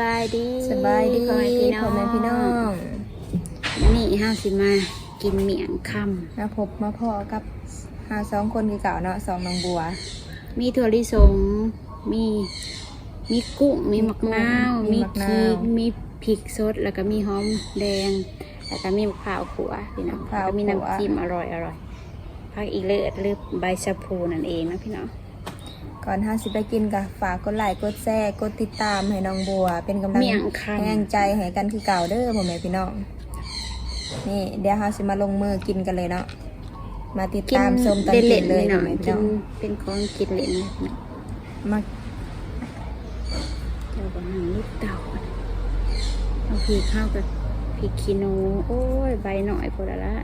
บายดีสบายดีพ่อแม่พี่น้องพ่อแม่พี่น้องวันนี้ห้าสิมากินเมี่ยงคมาพบมาพ่อกับหาสองคนคือเก่าเนาะสองน้องบัวำมีถั่วลิสงมีมีกุ้งมีมะนาวมีมีมะนาวขีกมีพริกสดแล้วก็มีหอมแดงแล้วก็มีมะพร้าวขัวพี่น้องมะพร้าวแล้วก็มีขั่วน้ำจิ้มอร่อยอร่อยพักอีเลิศหรือใบชะพูนั่นเองนะพี่น้อง ก่อนห้าสิไปกินกะฝากกดไลค์กดแชร์กดติดตามให้น้องบัว เป็นกำลังเมี่ยงคำ แรงใจให้กันคือเก่าเด้อพ่อแม่พี่น้องนี่เดี๋ยวเราสิมาลงมือกินกันเลยเนาะมาติดตามชมตอนกิเล่นนๆเลยพี่น้พ่อองแม่พี่กิน้นองเป็นของกินเล่นนะพี่น้องมาเจ้าก็นั่งลูกเต่าเอาพริกข้าวกับพริกขี้หนูโอ้ยใบหน่อยพอละละ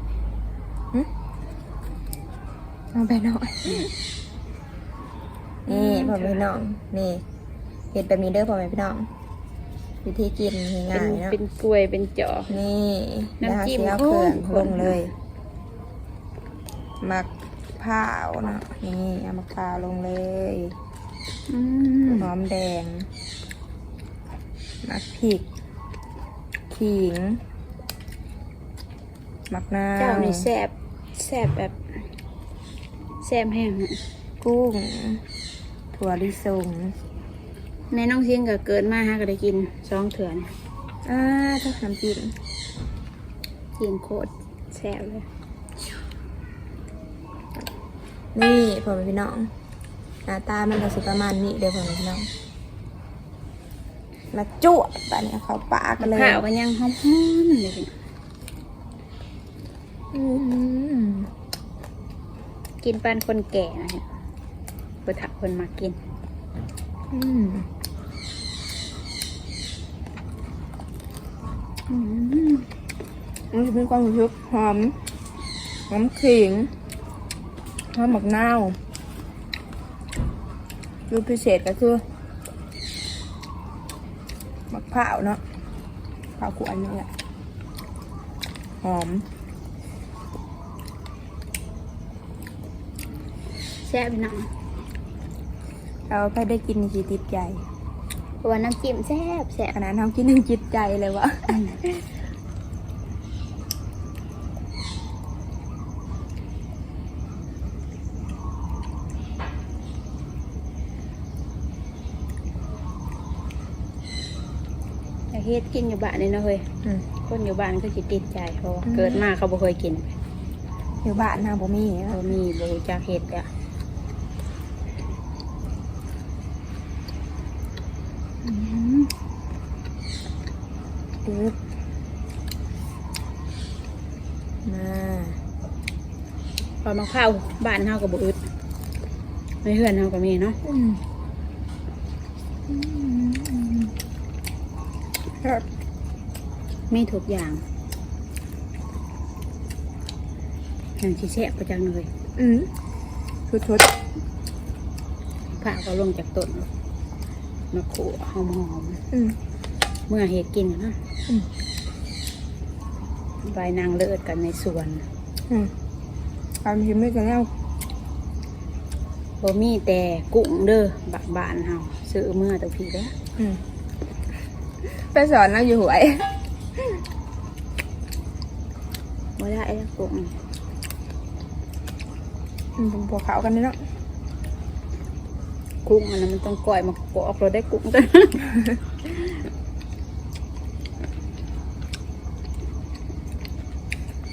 เอาไปหน่อย นี่พ่อแม่พี่น้องนี่เห็ดแบบนี้เด้อพ่อแม่พี่น้องวิธีกินเป็ง่านยๆเนาะเป็นกล้วยเป็นจอกนี่น้ำจิ้มแล้วเครื่องโอ้ลงเลยมักพร้าวนะนี่เอามักพร้าวลงเลยอืมหอมแดงมักพริกขิงมักนาวเจ้านี่แซ่บแซ่บแบบแซ่บแห้งอะกุ้ง ถั่วลิสงในน้องเชียงก็เกิดมาฮะก็ได้กินสองเถื่อนอ่าถ้าน้ำจิ้มกินโคตรแซ่บเลย นี่พ่อแม่พี่น้องหน้าตามันก็สิประมาณนี้เดี๋ยวพ่อแม่พี่น้องแล้วจุ๊บไปเนี่ยเขาปากกันเลยข้าวก็ยังหอมๆเลยพี่น้องอืมกินปานคนแก่นะ เนี่ยปถักคนมากิน อืมอืมมันจะเป็นความรู้สึกหอมหอมขิงหอมหมักนาวคือพิเศษก็คือหมักเผาวเนาะเผาวขวดนี่แหละหอมแซ่บพี่น้อง เราไปได้กินจีติดใจเพราะว่าน้ำจิ้มแซ่บแซ่บขนาดทำกินหนึ่งจิตใจเลยวะแต่เฮ็ดกินอยู่บ้านนี่เนาะเฮ้ยอืมคนอยู่บ้านก็จิติดใจเพราะว่าอืมเกิดมาเขาบ่เคยกิน อยู่บ้านนะบ่มีเขามีบ่รู้จักเฮ็ดอะ ปึ๊บมา พอมาเข้าวบ้านเฮาก็บ่อึดในเฮือนเฮาก็มีเนาะอืมอืมอืมครับมีทุกอย่างอย่างที่แซ่บประจังเลยอืมชุดชุดผ้าก็ลงจากต้นมาขู่หอมอืมๆเมื่อเฮ็ดกินนะอืมใบนางเลิศกันในสวน อืม ความชิมไม่กันแล้วบ่มีแต่กุ้งเด้อบักบ้านเฮาซื้อเมื่อตะพี่เด้ออืมไปสอนเราอยู่หวยบ่ได้แล้วกุ้งอืมเป็นพวกเขากันเนาะกุ้งอันนั้นมันต้องก่อยมากอกเราได้กุ้งกัน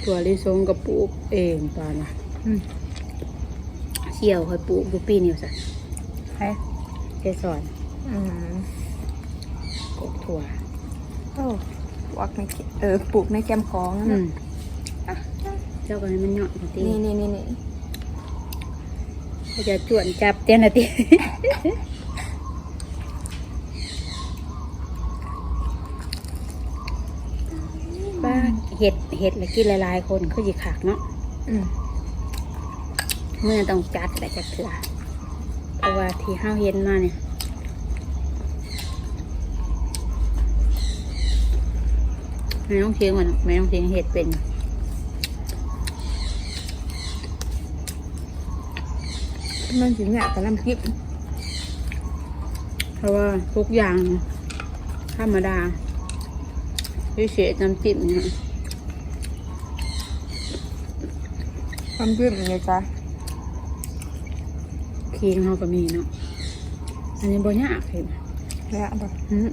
ถั่วลิสงกับปลูกเองตอนน่ะอืม เชี่ยวเคยปลูกดูปีนิวสันใช่เจสอนอืมกกถั่วโอ้ปลูกในเออปลูกในแกมของอืนะมอะเจ้ากันมันเหยาะทีนี่นี่นี่นี่เขาจะจวนจับเจ้าหน้าที่บ้านเห็ดเห็ดแล้วกินหลายๆคนเขาจะขากเนาะอืม เมื่อต้องจัดแต่จะเถื่อเพราะว่าที่ห้าเห็นมาเนี่ยไม่ต้องเชียงมันไม่ต้องเชียงเห็ดเป็นมันสิเนี่ยกับน้ำพริกเพราะว่าทุกอย่างธรรมดาพิเศษน้ำจิ้มเนี่ยความจิ้มเลยจ้ะ คิงเขาก็มีเนาะอันนี้บ่ยากเห็นเนี่ยบ่อืม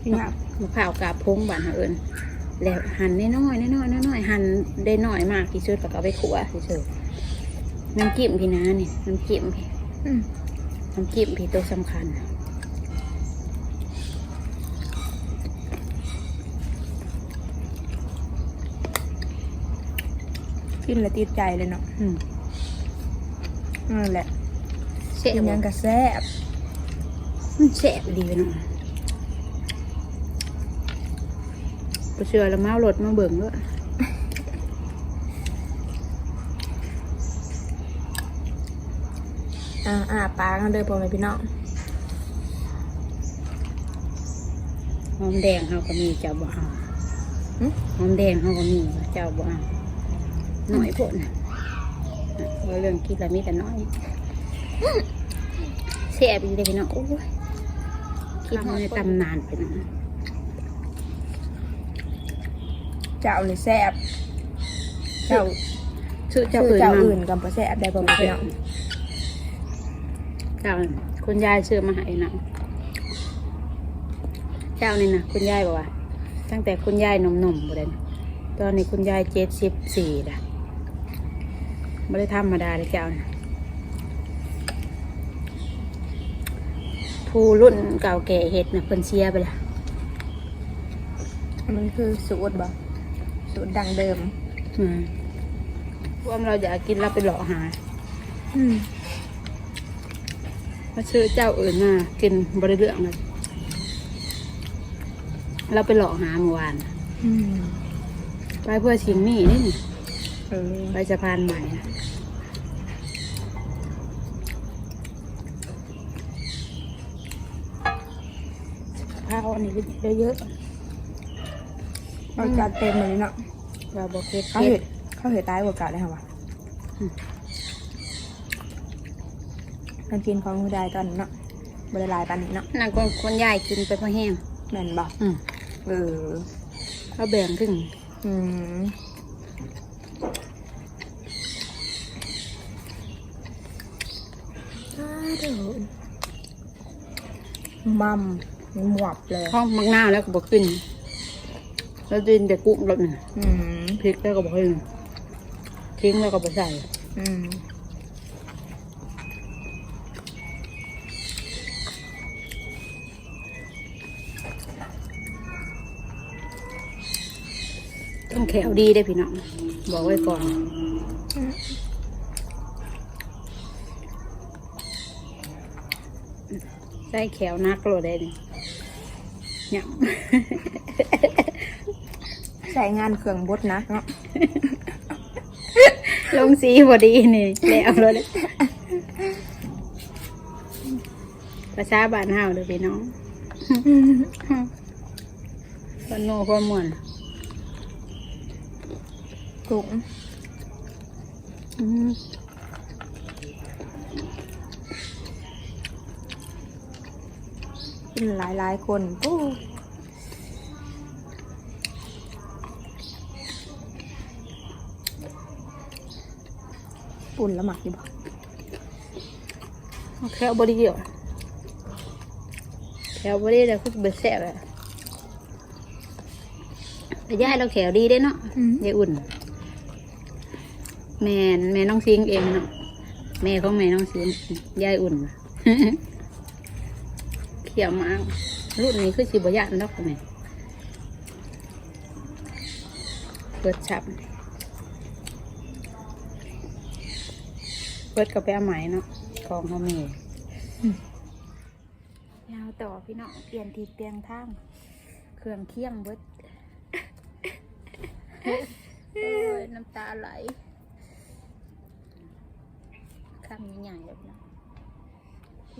เนี่ยมะพร้าวกาบพงบานเฮาเอิญแล้วหั่นน้อยๆน้อยๆน้อยๆหั่นได้น้อยมากที่สุดแล้วก็เอาไปขัวเฉยๆน้ำจิ้มพี่นะนี่น้ำจิ้มพี่อืมน้ำจิ้มพี่ตัวสำคัญกินแล้วติดใจเลยเนาะอืม นั่นแหละแซ่กิบนหยังกะแซ่บมันแซ่บดีเนาะบ่เชื่อแล้วมาเอารถมาเบิ่งด้วยอ่าอ่าปลากันเด้อพ่อแม่พี่น้องหอมแดงเขาก็มีเจ้าบ่เอาหึหอมแดงเขาก็มีเจ้าบ่เอาน้อยโพดนะ ว่าเรื่องกินแล้วมีแต่น้อยแซ่บอีเลยพี่น้องโอ้ยคิดว่าในตำนานไปนะเจ้าเลยแซ่บเจ้าชื่อเจ้าชื่ออื่นเจ้ามาอื่นกับบ่แซ่บได้พ่อแม่พี่น้องเจ้าคุณยายซื้อมาให้นะเจ้านี่นะคุณยายบอกว่า ตั้งแต่คุณยายหนุ่มๆบ่ได้นะตอนนี้คุณยายเจ็ดสิบสี่ละ ไม่ได้ธรรมดาเลยเจ้านะผู้รุ่นเก่าแก่เห็ดนะเพิ่นเชียไปละมันคือสูตรบ่สูตรดังเดิมอืมว่าเราอยากกินเราไปหลอกหาอืมมาซื้อเจ้าอื่นมากินบริเรื่องเลยเราไปหลอกหาเมื่อวานอืมไปเพื่อชิงหนี่นี่เออไปสะพานใหม่นะข้าวอันนี้ก็เยอะเอาจัดเต็มเลยเนาะๆเราบอกเค็ดเขาเห็ดเขาเห็ดตายกว่าเก่าเลยค่ะวะมันกินของผู้ใดตอนนั้นเนาะบริลายปานนี้เนาะนางคนคนยายกินไปเพราะแห้งแม่นบ่อืมเออเขาแบ่งครึ่งอืมอ้า เดี๋ยวมัมหมวบเลยห้องมักหน้าวแล้วก็บอกขึ้น แล้วดินแต่กุ้งรสหนึ่งอืมพริกแล้วก็บอกให้ทิ้งแล้วก็บอกใส่อืมต้องแขวดีได้อพี่น้องบอกไว้ก่อน ใส่แขวนักโลดได้เนี่ยหยใส่งานเครื่องบดนะเนาะำลงสีพอดีนี่แล้วเลยภาษาบ้านเฮาเด้อพี่น้องคนโง่คนม่วนถุงอืม กินหลายหลายๆคนปู้ปุ่นละหมักอยู่บ่เอาแขวบดีเดียวแขวบดีแล้วคือเบ็ดแซ่บอะแต่ย่ายเราแขวดีได้เนาะยายอุ่น แม่นแม่น้องซิงเองเนาะแม่ของแม่น้องซิงยายอุ่น เขี่ยวมากรุ่นนี้คือสิบยานดอกแม่เปิดฉับเปิดกับไปเอาไหมเนาะกองเขามียาวต่อพี่น้องเปลี่ยนทีเปลี่ยนทางเครื่องเคียงเบิดโอ้ยน้ำตาไหลคำใหญ่ๆเลยนะ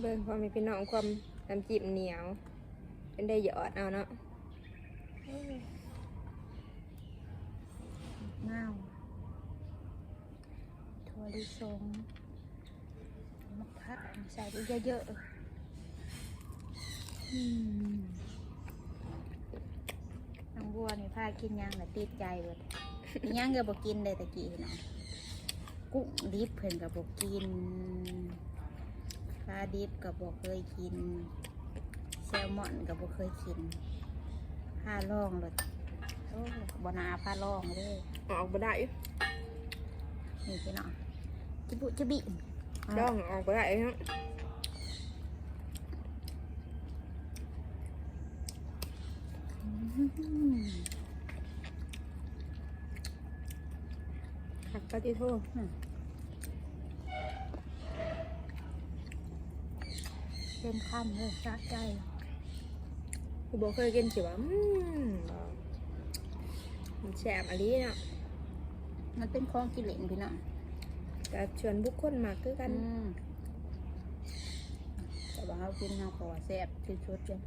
เบิ่งความมีพี่น้องความ น้ำจิ้มเหนียว เป็นได้หยอดเอาเนาะเน่าถั่วลิสงมะพร้าวใส่ไปเยอะๆอืมบัวนี่พากินหยังน่ติดใจเบิดอิหยังก็บ่กินได้ตะกี้เนาะกุ้งดิบเพิ่นก็บ่กิน ปลาดิบก็บ่เคยกินแซลมอนก็บ่เคยกินพาลองเลยโอ้บ่น่าพาลองเลยออกบ่ได้นี่พี่น้องจิบุจิบิดองออกบ่ได้เนาะอืมหักปฏิโทษ เต็มคำเลยสะใจกูบอกเคยกินสิว่าอืมมันแสบอะไรเนาะมันเป็นของกิเลนพี่น้องแต่ชวนบุคคลมากคือกัน อืมแต่ว่าเขากินเขาก็ว่าแซ่บที่สุดเลย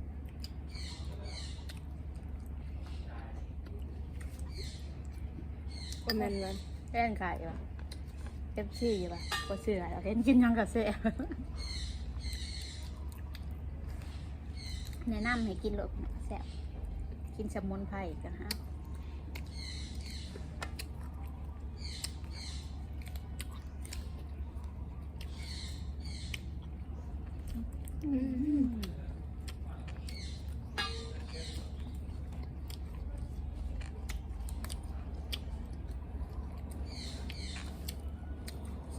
ก็แม่นว่าแป้งขายอยู่ป่ะเอฟซีอยู่ป่ะก็เสือแล้วเห็นกินหยังกับแซ่บ แนะนำให้กินหลบแซ่บกินสมุนไพรกันฮะ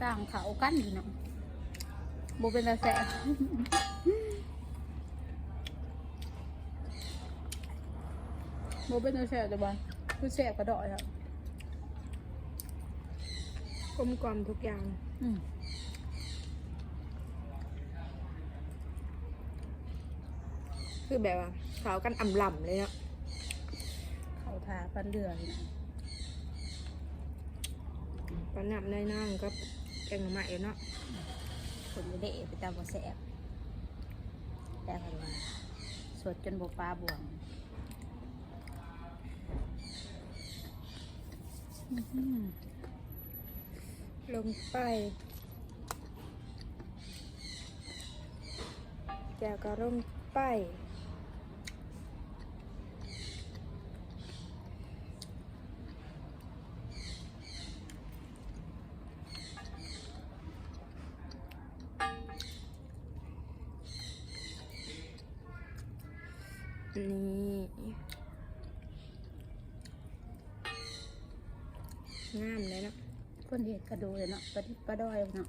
สร้างเขากันพี่น้องโบเป็นตาแสบ โบเป็นตาแสบแต่บ้านคือแสบกระดอยครับกลมกล่อมทุกอย่าง อืมคือแบบว่าเขากันอ่ำล่ำเลยเนาะเขาทาฟันเดือพี่น้องปลาหนับในนั่งกับแกงหน่อไม้เนาะคนไม่ได้ไปตามว่าแสบแต่พันว่าสดจนบปลาบวง ลงไปแจวก็ลงไปนี่ งามเลยเนาะคนเห็ดกระดูเลยเนาะปลาดิบปลาดอยเนาะ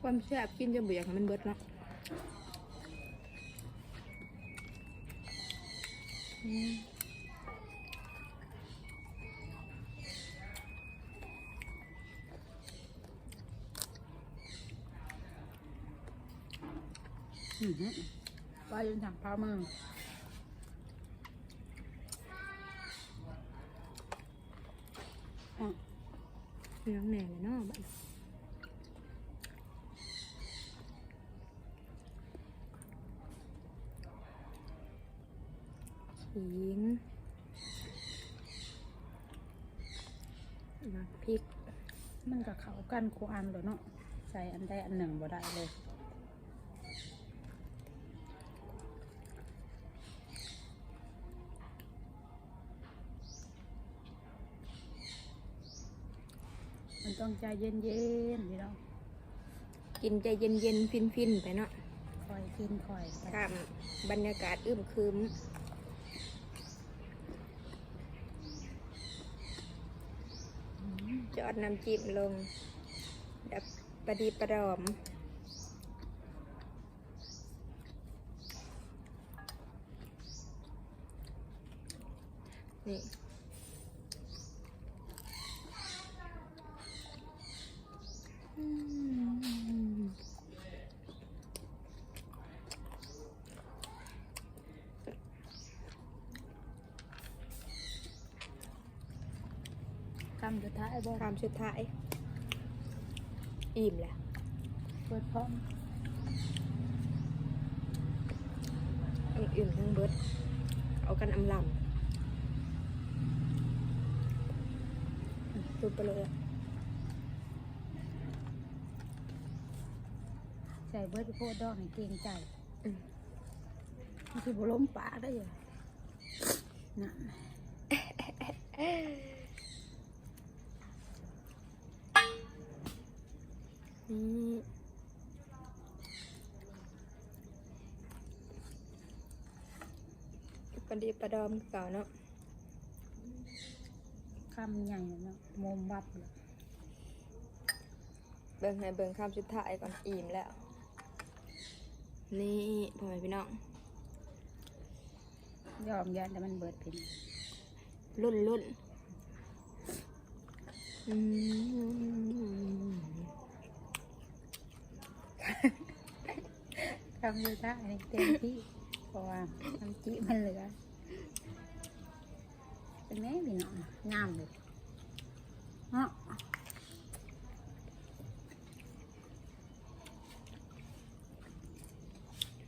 ความแซ่บกินจนเบื่อให้มันเบิดเนาะอืม อือหือ ปลาจนถังปลามืออะเนื้อแหน่เลยเนาะ ขิงมาพริก มันกับเขากันคูอันเลยเนาะใส่อันใดอันหนึ่งบ่ได้เลยมันต้องใจเย็นๆพี่น้องกินใจเย็นๆ ฟินๆ ไปเนาะคอยกินคอยไปตามบรรยากาศอึมครึม จอดน้ำจิ้มลงดับประดีประดอม นี่อืม คำ สุดท้ายบอกคำสุดท้าย อิ่มแหละเปิดพร้อมทั้งอื่นทั้งเบิด เอากันอำลำสุดไปเลยอะใส่เบิร์ดโพดดอกให้เกรงใจอืมมันคือบ่ล้มปากได้ยังน่ะ นี่ปลาดีปลาดอมคือเก่าเนาะคำใหญ่เนาะมมบับเลยเบิ่งให้เบิ่งคำสุดท้ายก่อนอิ่มแล้ว นี่พ่อแม่พี่น้อง ยอมยันแต่มันเบิดเพิ่นรุ่นรุ่นอืม คำสุดท้ายนี่เต็มที่เพราะว่าน้ำจิมันเหลือเป็นแม่พี่น้องงามเลยเนาะ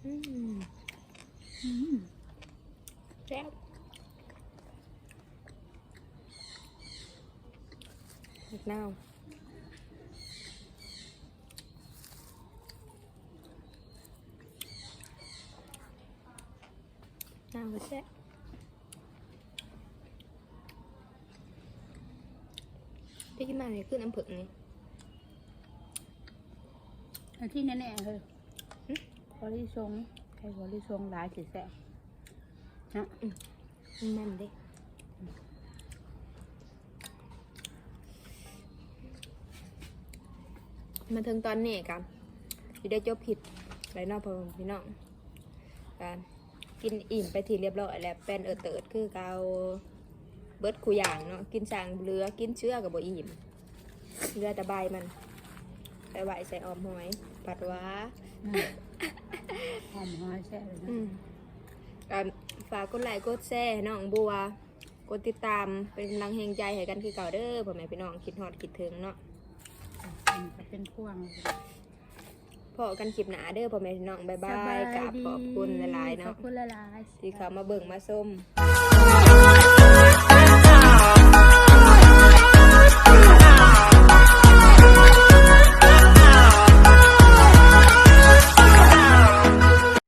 อืมอืมแซ่บมะนาวน้าวก็แซ่บ พี่กินมาเนี่ยขึ้นน้ำผึ้งนี่อันที่แน่ๆเลยบริทรงใครบริทรงหลายสิแซ่บเนาะมันมันเด้มาถึงตอนนี้กันที่ได้จบผิดไรนอกพอพี่น้องการกินอิ่มไปทีเรียบร้อยแล้วเป็นเออเติดคือเกา เบิดคูอย่างเนาะกินสั่งเรือกินเชื่อกับบ่อิ่มเรือแต่ใบมันไปไหวใส่ออมหอยผัดหว้าอืมหอมหอยแซ่บเลยนะอืมการฝากกดไลค์กดแชร์ให้น้องบัวกดติดตามเป็นกำลังแหงใจให้กันคือเก่าเด้อพ่อแม่พี่น้องคิดฮอดคิดถึงเนาะอันก็เป็นพวงเลยพอกันคลิปหนาเด้อพ่อแม่พี่น้องบ๊ายบาสยกับขอบคุณหลายๆขอเนาะบคุณหลายๆที่เขามาเบิ่งมาส้มส